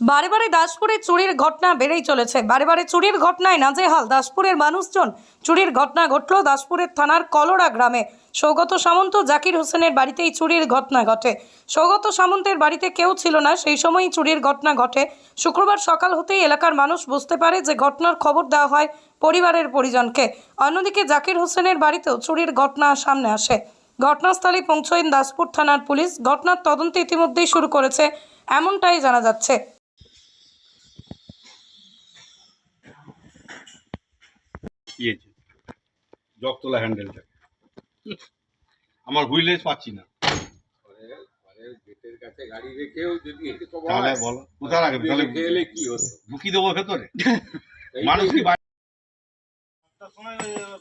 বারে বারে দাসপুরে চুরির ঘটনা বেড়েই চলেছে। বারে বারে চুরির ঘটনায় নাজেহাল দাসপুরের মানুষজন। চুরির ঘটনা ঘটল দাসপুরের থানার কলরা গ্রামে। সৌগত সামন্ত, জাকির হোসেনের বাড়িতেই চুরির ঘটনা ঘটে। সৌগত সামন্তের বাড়িতে কেউ ছিল না। সেই সময়ই চুরির ঘটনা ঘটে। শুক্রবার সকাল হতেই এলাকার মানুষ বুঝতে পারে যে ঘটনার খবর দেওয়া হয় পরিবারের পরিজনকে। অন্যদিকে জাকির হোসেনের বাড়িতেও চুরির ঘটনা সামনে আসে। ঘটনাস্থলে পৌঁছয়েন দাসপুর থানার পুলিশ। ঘটনার তদন্ত ইতিমধ্যেই শুরু করেছে। এমনটাই জানা যাচ্ছে। ইয়েছে জগতলা হ্যান্ডেলটা আমার হুইলেস পাচ্ছি না। গেটের কাছে গাড়ি রেখেও যদি তাহলে বলো কোথায় রাখবে? তাহলে এলে কি হতো? ঢুকি দেবো ভেতরে। মানুষ কি সময়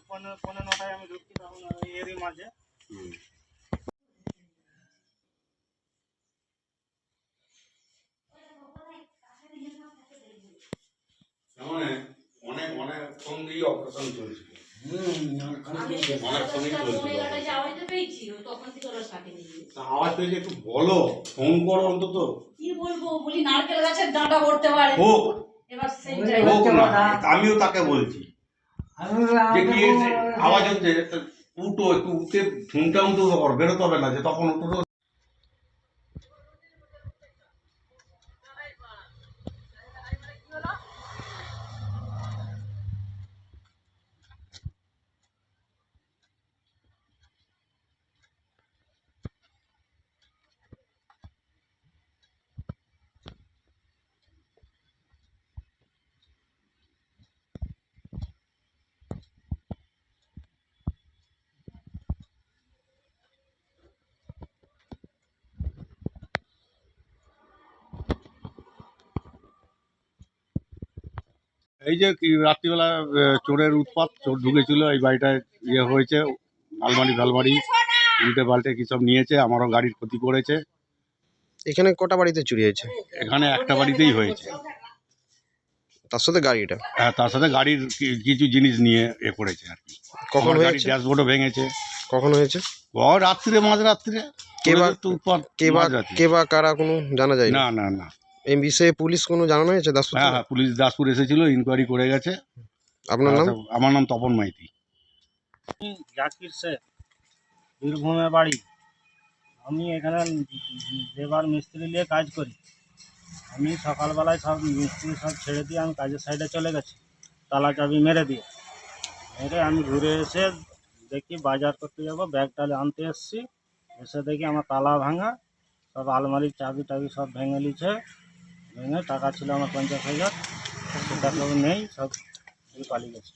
পনেরো পনেরো নটায় আমি ঢুকছি তখন ওই এরই মাঝে। অনেক অনেক দিয়ে অপারেশন চলছিল আওয়াজ পেয়েছে একটু বলো ফোন করো অন্তত। কি বলব বলি নারকেল গাছের ডাঁটা করতে পারে। হোক। হোক না আমিও তাকে বলছি। যে কি আওয়াজ হচ্ছে উঠো একটু উঠে ফোনটা উঠে করো বেরোতে হবে না যে তখন উঠো এই যে রাত্রিবেলা চোরের উৎপাত চোর ঢুকেছিল এই বাড়িটায় ইয়ে হয়েছে আলমারি ফালমারি উল্টে পাল্টে কি সব নিয়েছে আমারও গাড়ির ক্ষতি করেছে। এখানে কটা বাড়িতে চুরি হয়েছে? এখানে একটা বাড়িতেই হয়েছে। তার সাথে গাড়িটা? হ্যাঁ তার সাথে গাড়ির কি- কিছু জিনিস নিয়ে এ করেছে আর কি। কখন আমার গাড়ির হয়েছে? ড্যাশবোর্ডও ভেঙেছে। কখন হয়েছে? ও রাত্রিরে মাঝ রাত্রিরে কে বা- তো উৎপাত কে বা মাঝরাত্রে। কে বা কারা কোনো জানা যায় না? না না না। এই বিষয়ে পুলিশ কোনো জানানো হয়েছে দাসপুর হ্যাঁ হ্যাঁ পুলিশ দাসপুর এসেছিল ইনকোয়ারি করে গেছে। আপনার নাম? আচ্ছা, আমার নাম তপন মাইতি। জাকির শেখ বীরভূমে বাড়ি। আমি এখানে লেবার মিস্ত্রি নিয়ে কাজ করি। আমি সকালবেলায় সব মিস্ত্রি সব ছেড়ে দিয়ে আমি কাজের সাইডে চলে গেছি। তালা চাবি মেরে দিয়ে। মেরে আমি ঘুরে এসে দেখি বাজার করতে যাব ব্যাগ টালে আনতে এসেছি। এসে দেখি আমার তালা ভাঙা সব আলমারির চাবি টাবি সব ভেঙে নিচ্ছে ভেঙে টাকা ছিল আমার পঞ্চাশ হাজার সব নেই সব পালিয়ে গেছে।